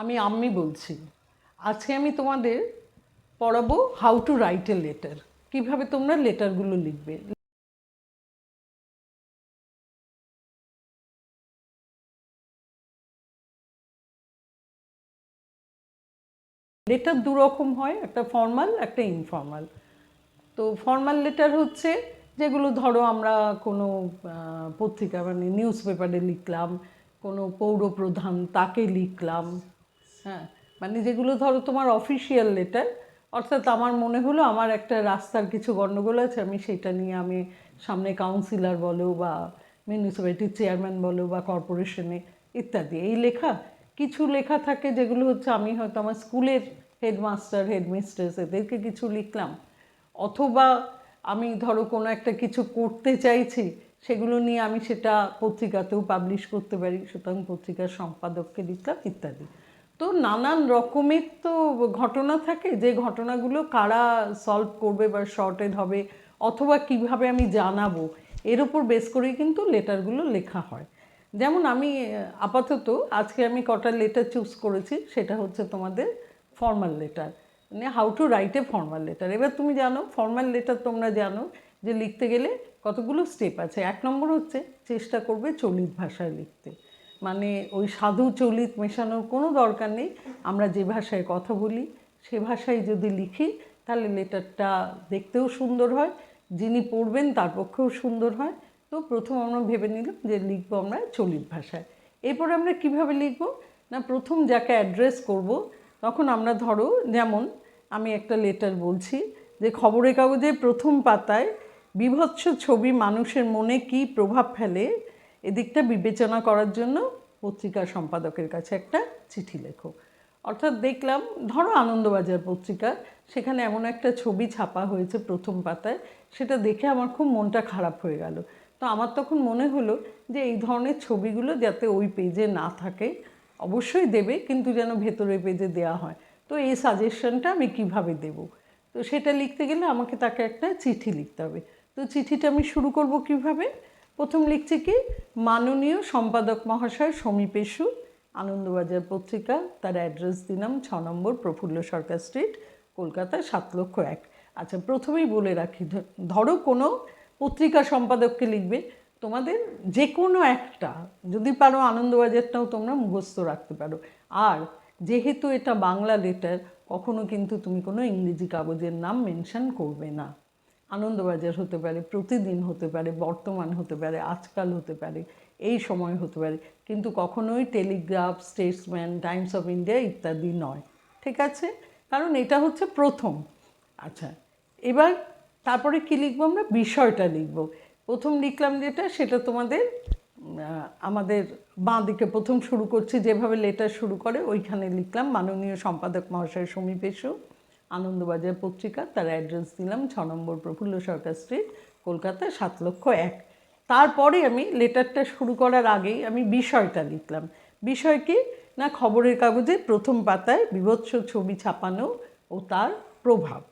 আমি আম্মি বলছি। আজকে আমি তোমাদের পড়াবো how to write a letter কীভাবে তোমরা লেটারগুলো লিখবে। লেটার দু রকম হয়, একটা ফর্মাল একটা ইনফর্মাল তো ফর্মাল লেটার হচ্ছে যেগুলো ধরো আমরা কোনো পত্রিকা মানে নিউজ পেপারে লিখলাম, কোনো পৌরপ্রধান তাকে লিখলাম হ্যাঁ মানে যেগুলো ধরো তোমার অফিসিয়াল লেটার অর্থাৎ আমার মনে হলো আমার একটা রাস্তার কিছু গণ্ডগোল আছে, আমি সেটা নিয়ে আমি সামনে কাউন্সিলর বলো বা মিউনিসিপ্যালিটির চেয়ারম্যান বলো বা কর্পোরেশনে ইত্যাদি। এই লেখা, কিছু লেখা থাকে যেগুলো হচ্ছে আমি হয়তো আমার স্কুলের হেডমাস্টার হেডমিস্ট্রেস এদেরকে কিছু লিখলাম। অথবা আমি ধরো কোনো একটা কিছু করতে চাইছি, সেগুলো নিয়ে আমি সেটা পত্রিকাতেও পাবলিশ করতে পারি, সুতরাং পত্রিকার সম্পাদককে লিখলাম ইত্যাদি। তো নানান রকমের তো ঘটনা থাকে, যে ঘটনাগুলো কারা সলভ করবে বা শর্টেড হবে অথবা কীভাবে আমি জানাব, এর উপর বেস করেই কিন্তু লেটারগুলো লেখা হয়। যেমন আমি আপাতত আজকে আমি কটা লেটার চুজ করেছি, সেটা হচ্ছে তোমাদের ফর্মাল লেটার মানে how to write a formal letter এবার তুমি জানো ফর্মাল লেটার তোমরা জানো যে লিখতে গেলে কতগুলো স্টেপ আছে। এক নম্বর হচ্ছে চেষ্টা করবে চলিত ভাষায় লিখতে। মানে ওই সাধু চলিত মেশানোর কোনো দরকার নেই। আমরা যে ভাষায় কথা বলি, সে ভাষায় যদি লিখি, তাহলে লেটারটা দেখতেও সুন্দর হয়, যিনি পড়বেন তার পক্ষেও সুন্দর হয়। তো প্রথম আমরা ভেবে নিলাম যে লিখব আমরা চলিত ভাষায়। এরপরে আমরা কীভাবে লিখব? না, প্রথম যাকে অ্যাড্রেস করব, তখন আমরা ধরো, যেমন আমি একটা লেটার বলছি যে খবরের কাগজে প্রথম পাতায় বিভৎস ছবি মানুষের মনে কী প্রভাব ফেলে? এদিকটা বিবেচনা করার জন্য পত্রিকার সম্পাদকের কাছে একটা চিঠি লেখো। অর্থাৎ দেখলাম, ধরো আনন্দবাজার পত্রিকা, সেখানে এমন একটা ছবি ছাপা হয়েছে প্রথম পাতায়, সেটা দেখে আমার খুব মনটা খারাপ হয়ে গেল। তো আমার তখন মনে হলো যে এই ধরনের ছবিগুলো যাতে ওই পেজে না থাকে, অবশ্যই দেবে, কিন্তু যেন ভেতরের পেজে দেওয়া হয়। তো এই সাজেশনটা আমি কীভাবে দেব? তো সেটা লিখতে গেলে আমাকে তাকে একটা চিঠি লিখতে হবে। তো চিঠিটা আমি শুরু করব কীভাবে? প্রথম লিখছি কি? মাননীয় সম্পাদক মহাশয় সমীপেশু আনন্দবাজার পত্রিকা, তার অ্যাড্রেস দিলাম ছ নম্বর প্রফুল্ল সরকার স্ট্রিট, কলকাতা সাত লক্ষ এক। আচ্ছা প্রথমেই বলে রাখি ধরো কোনো পত্রিকা সম্পাদককে লিখবে, তোমাদের যে কোনো একটা, যদি পারো আনন্দবাজারটাও তোমরা মুখস্থ রাখতে পারো। আর যেহেতু এটা বাংলা লেটার কখনো কিন্তু তুমি কোনো ইংরেজি কাগজের নাম মেনশন করবে না। আনন্দবাজার হতে পারে, প্রতিদিন হতে পারে, বর্তমান হতে পারে, আজকাল হতে পারে, এই সময় হতে পারে। কিন্তু কখনোই Telegraph, Statesman, Times of India ইত্যাদি নয়। ঠিক আছে? কারণ এটা হচ্ছে প্রথম। আচ্ছা এবার তারপরে কী লিখব আমরা? বিষয়টা লিখব। প্রথম লিখলাম যেটা, সেটা তোমাদের আমাদের বাঁ দিকে প্রথম শুরু করছি, যেভাবে লেটার শুরু করে, ওইখানে লিখলাম। মাননীয় সম্পাদক মহাশয় সমীপেশু আনন্দবাজার পত্রিকা, তার অ্যাড্রেস দিলাম, ছ নম্বর প্রফুল্ল সরকার স্ট্রিট কলকাতা সাত লক্ষ এক। তারপরে আমি লেটারটা শুরু করার আগেই আমি বিষয়টা লিখলাম। বিষয় কি? না, খবরের কাগজে প্রথম পাতায় বিভৎস ছবি ছাপানো ও তার প্রভাব।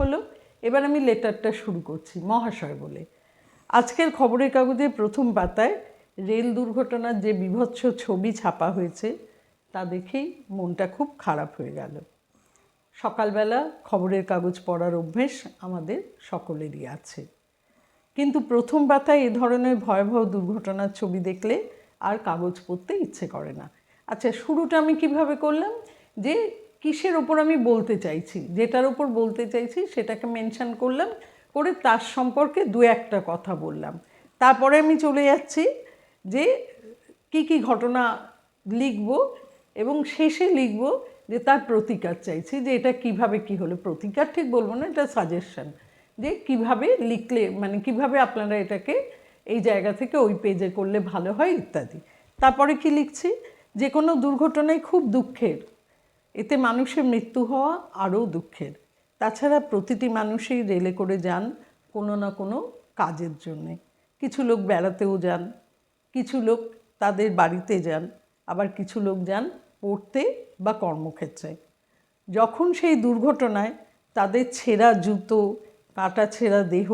হলো, এবার আমি লেটারটা শুরু করছি, মহাশয় বলে। আজকের খবরের কাগজে প্রথম পাতায় রেল দুর্ঘটনার যে বিভৎস ছবি ছাপা হয়েছে, তা দেখেই মনটা খুব খারাপ হয়ে গেল। সকালবেলা খবরের কাগজ পড়ার অভ্যেস আমাদের সকলেরই আছে। কিন্তু প্রথম পাতায় এ ধরনের ভয়াবহ দুর্ঘটনার ছবি দেখলে আর কাগজ পড়তে ইচ্ছে করে না। আচ্ছা শুরুটা আমি কীভাবে করলাম? যে কিসের ওপর আমি বলতে চাইছি, যেটার ওপর বলতে চাইছি সেটাকে মেনশন করলাম, করে তার সম্পর্কে দু একটা কথা বললাম। তারপরে আমি চলে যাচ্ছি যে কি কি ঘটনা লিখব এবং শেষে লিখব যে তার প্রতিকার চাইছি, যে এটা কীভাবে কি হলো, প্রতিকার ঠিক বলব না, এটা সাজেশন যে কীভাবে লিখলে মানে কীভাবে আপনারা এটাকে এই জায়গা থেকে ওই পেজে করলে ভালো হয় ইত্যাদি। তারপরে কি লিখছি? যে কোনো দুর্ঘটনায় খুব দুঃখের। এতে মানুষের মৃত্যু হওয়া আরও দুঃখের। তাছাড়া প্রতিটি মানুষই রেলে করে যান কোনো না কোনো কাজের জন্যে। কিছু লোক বেড়াতেও যান, কিছু লোক তাদের বাড়িতে যান, আবার কিছু লোক যান পড়তে বা কর্মক্ষেত্রে। যখন সেই দুর্ঘটনায় তাদের ছেঁড়া জুতো, কাটা ছেঁড়া দেহ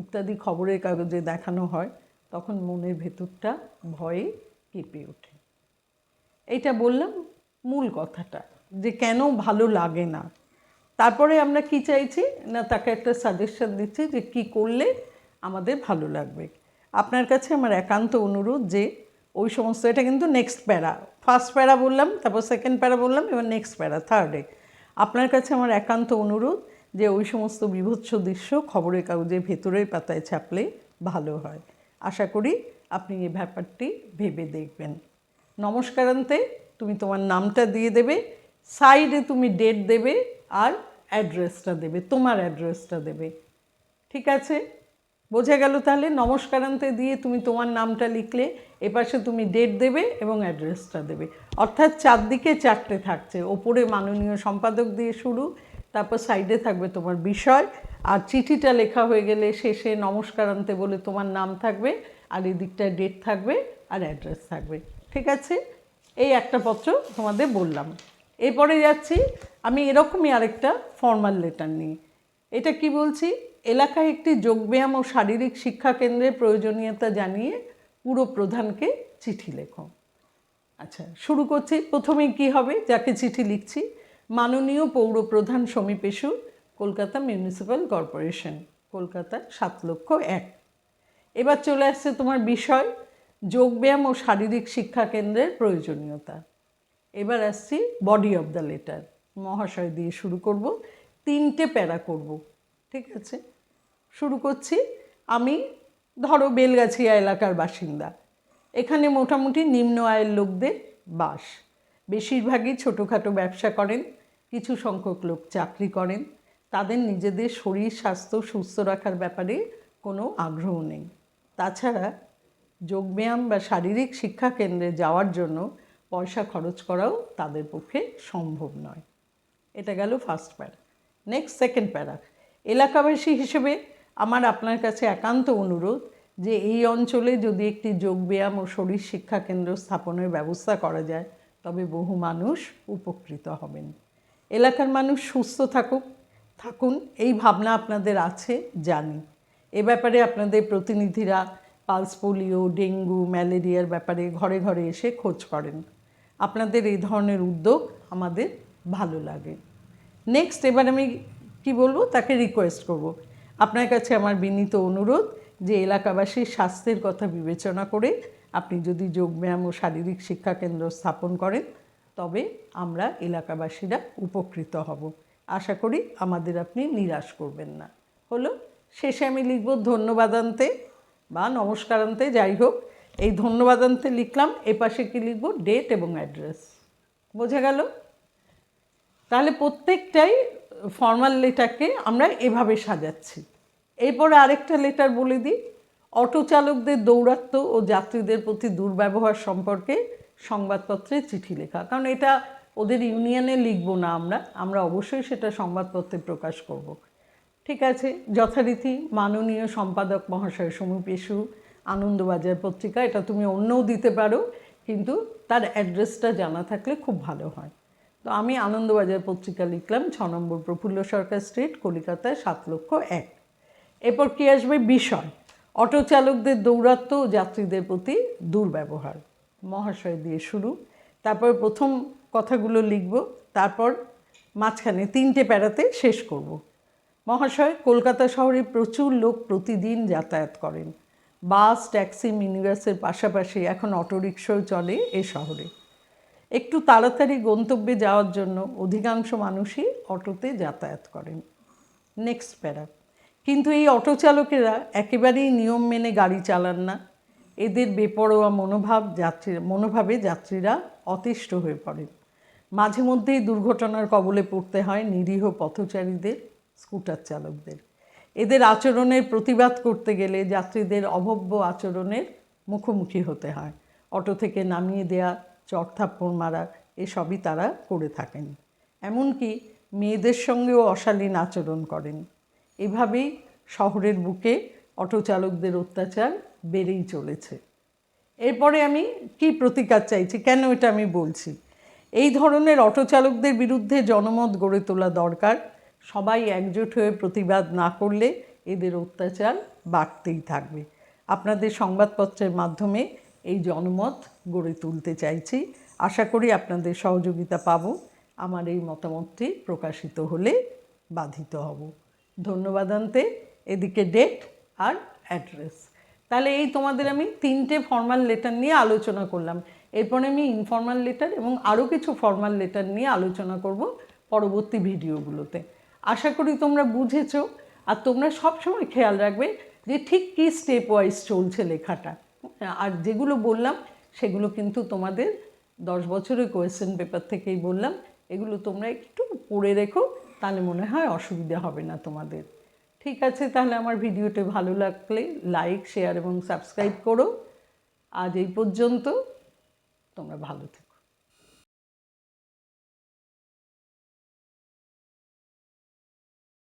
ইত্যাদি খবরের কাগজে দেখানো হয়, তখন মনের ভেতরটা ভয়ে কেঁপে ওঠে। এইটা বললাম মূল কথাটা, যে কেন ভালো লাগে না? তারপরে আমরা কি চাইছি? না, তাকে একটা সাজেশন দিচ্ছি যে কি করলে আমাদের ভালো লাগবে। আপনার কাছে আমার একান্ত অনুরোধ যে ওই সমস্ত, এটা কিন্তু নেক্সট প্যারা ফার্স্ট প্যারা বললাম, তারপর সেকেন্ড প্যারা বললাম, এবার নেক্সট প্যারা, থার্ডে। আপনার কাছে আমার একান্ত অনুরোধ যে ওই সমস্ত বিভৎস দৃশ্য খবরের কাগজের ভেতরের পাতায় ছাপলে ভালো হয়। আশা করি আপনি এই ব্যাপারটি ভেবে দেখবেন। নমস্কারান্তে তুমি তোমার নামটা দিয়ে দেবে, সাইডে তুমি ডেট দেবে আর অ্যাড্রেসটা দেবে, তোমার অ্যাড্রেসটা দেবে। ঠিক আছে? বোঝা গেল তাহলে নমস্কারান্তে দিয়ে তুমি তোমার নামটা লিখলে, এপাশে তুমি ডেট দেবে এবং অ্যাড্রেসটা দেবে। অর্থাৎ চারদিকে চারটে থাকছে। ওপরে মাননীয় সম্পাদক দিয়ে শুরু, তারপর সাইডে থাকবে তোমার বিষয়, আর চিঠিটা লেখা হয়ে গেলে শেষে নমস্কারান্তে বলে তোমার নাম থাকবে, আর এদিকটায় ডেট থাকবে, আর অ্যাড্রেস থাকবে। ঠিক আছে? এই একটা পত্র তোমাদের বললাম। এরপরে যাচ্ছি, আমি এরকমই আরেকটা ফর্মাল লেটার নিয়ে এটা কি বলছি? এলাকায় একটি যোগব্যায়াম ও শারীরিক শিক্ষা কেন্দ্রের প্রয়োজনীয়তা জানিয়ে পুরো প্রধানকে চিঠি লেখো। আচ্ছা শুরু করছি। প্রথমেই কি হবে? যাকে চিঠি লিখছি। মাননীয় পৌর প্রধান সমীপেশু কলকাতা মিউনিসিপ্যাল কর্পোরেশন। কলকাতা সাত লক্ষ এক। এবার চলে আসছে তোমার বিষয়, যোগব্যায়াম ও শারীরিক শিক্ষা কেন্দ্রের প্রয়োজনীয়তা। এবার আসছি বডি অফ দ্য লেটার মহাশয় দিয়ে শুরু করব। তিনটে প্যারা করব। ঠিক আছে? শুরু করছি। আমি ধরো বেলগাছিয়া এলাকার বাসিন্দা। এখানে মোটামুটি নিম্ন আয়ের লোকদের বাস। বেশিরভাগই ছোটোখাটো ব্যবসা করেন, কিছু সংখ্যক লোক চাকরি করেন। তাদের নিজেদের শরীর, স্বাস্থ্য সুস্থ রাখার ব্যাপারে কোনো আগ্রহ নেই। তাছাড়া যোগব্যায়াম বা শারীরিক শিক্ষা কেন্দ্রে যাওয়ার জন্য পয়সা খরচ করাও তাদের পক্ষে সম্ভব নয়। এটা গেল ফার্স্ট প্যারা। নেক্সট সেকেন্ড প্যারা। এলাকাবাসী হিসেবে আমার আপনার কাছে একান্ত অনুরোধ যে এই অঞ্চলে যদি একটি যোগব্যায়াম ও শরীর শিক্ষা কেন্দ্র স্থাপনের ব্যবস্থা করা যায়, তবে বহু মানুষ উপকৃত হবেন। এলাকার মানুষ সুস্থ থাকুক, থাকুন, এই ভাবনা আপনাদের আছে, জানি। এ ব্যাপারে আপনাদের প্রতিনিধিরা পালস পোলিও, ডেঙ্গু, ম্যালেরিয়ার ব্যাপারে ঘরে ঘরে এসে খোঁজ করেন। আপনাদের এই ধরনের উদ্যোগ আমাদের ভালো লাগে। নেক্সট এবার আমি কি বলব? তাকে রিকোয়েস্ট করব। আপনার কাছে আমার বিনীত অনুরোধ যে এলাকাবাসীর স্বাস্থ্যের কথা বিবেচনা করে আপনি যদি যোগব্যায়াম ও শারীরিক শিক্ষা কেন্দ্র স্থাপন করেন, তবে আমরা এলাকাবাসীরা উপকৃত হব। আশা করি আমাদের আপনি নিরাশ করবেন না। হলো, শেষে আমি লিখব ধন্যবাদান্তে বা নমস্কারান্তে, যাই হোক, এই ধন্যবাদান্তে লিখলাম, এপাশে কি লিখব? ডেট এবং অ্যাড্রেস। বোঝা গেল? তাহলে প্রত্যেকটাই ফর্মাল লেটারকে আমরা এভাবে সাজাচ্ছি। এরপরে আরেকটা লেটার বলে দিই অটো চালকদের দৌরাত্ম্য ও যাত্রীদের প্রতি দুর্ব্যবহার সম্পর্কে সংবাদপত্রে চিঠি লেখা। কারণ এটা ওদের ইউনিয়নে লিখব না আমরা আমরা অবশ্যই সেটা সংবাদপত্রে প্রকাশ করব। ঠিক আছে, যথারীতি মাননীয় সম্পাদক মহাশয় সমীপেশু আনন্দবাজার পত্রিকা, এটা তুমি অন্যও দিতে পারো, কিন্তু তার অ্যাড্রেসটা জানা থাকলে খুব ভালো হয়। তো আমি আনন্দবাজার পত্রিকা লিখলাম, ছ নম্বর প্রফুল্ল সরকার স্ট্রিট কলিকাতায় সাত লক্ষ এক। এরপর কী আসবে? বিষয়। অটো চালকদের দৌরাত্ম্য ও যাত্রীদের প্রতি দুর্ব্যবহার। মহাশয় দিয়ে শুরু। তারপর প্রথম কথাগুলো লিখব, তারপর মাঝখানে তিনটে প্যারাতে শেষ করব। মহাশয়, কলকাতা শহরে প্রচুর লোক প্রতিদিন যাতায়াত করেন। বাস, ট্যাক্সি, মিনিবাসের পাশাপাশি এখন অটোরিকশাও চলে এ শহরে। একটু তাড়াতাড়ি গন্তব্যে যাওয়ার জন্য অধিকাংশ মানুষই অটোতে যাতায়াত করেন। নেক্সট প্যারা কিন্তু এই অটো চালকেরা একেবারেই নিয়ম মেনে গাড়ি চালান না। এদের বেপরোয়া মনোভাব যাত্রী, মনোভাবে যাত্রীরা অতিষ্ঠ হয়ে পড়েন। মাঝে মধ্যেই দুর্ঘটনার কবলে পড়তে হয় নিরীহ পথচারীদের, স্কুটার চালকদের। এদের আচরণের প্রতিবাদ করতে গেলে যাত্রীদের অভব্য আচরণের মুখোমুখি হতে হয়। অটো থেকে নামিয়ে দেয়া চড়থাপ্পড় মারা এসবই তারা করে থাকেন। এমনকি মেয়েদের সঙ্গেও অশালীন আচরণ করেন। এভাবেই শহরের বুকে অটো চালকদের অত্যাচার বেড়েই চলেছে। এরপরে আমি কি প্রতিকার চাইছি? কেন এটা আমি বলছি? এই ধরনের অটো চালকদের বিরুদ্ধে জনমত গড়ে তোলা দরকার। সবাই একজোট হয়ে প্রতিবাদ না করলে এদের অত্যাচার বাড়তেই থাকবে। আপনাদের সংবাদপত্রের মাধ্যমে এই জনমত গড়ে তুলতে চাইছি। আশা করি আপনাদের সহযোগিতা পাবো। আমার এই মতামতটি প্রকাশিত হলে বাধিত হব। ধন্যবাদ আনতে। এদিকে ডেট আর অ্যাড্রেস। তাহলে এই তোমাদের আমি তিনটে ফর্মাল লেটার নিয়ে আলোচনা করলাম। এরপরে আমি ইনফর্মাল লেটার এবং আরও কিছু ফর্মাল লেটার নিয়ে আলোচনা করব পরবর্তী ভিডিওগুলোতে। আশা করি তোমরা বুঝেছ আর তোমরা সবসময় খেয়াল রাখবে যে ঠিক কী স্টেপ ওয়াইজ চলছে লেখাটা। আর যেগুলো বললাম সেগুলো কিন্তু তোমাদের দশ বছরের কোয়েশ্চেন পেপার থেকেই বললাম। এগুলো তোমরা একটু পড়ে রেখো, তাহলে মনে হয় অসুবিধা হবে না তোমাদের। ঠিক আছে, তাহলে আমার ভিডিওটি ভালো লাগলে লাইক শেয়ার এবং সাবস্ক্রাইব করো। আজ এই পর্যন্ত, তোমরা ভালো থেকো।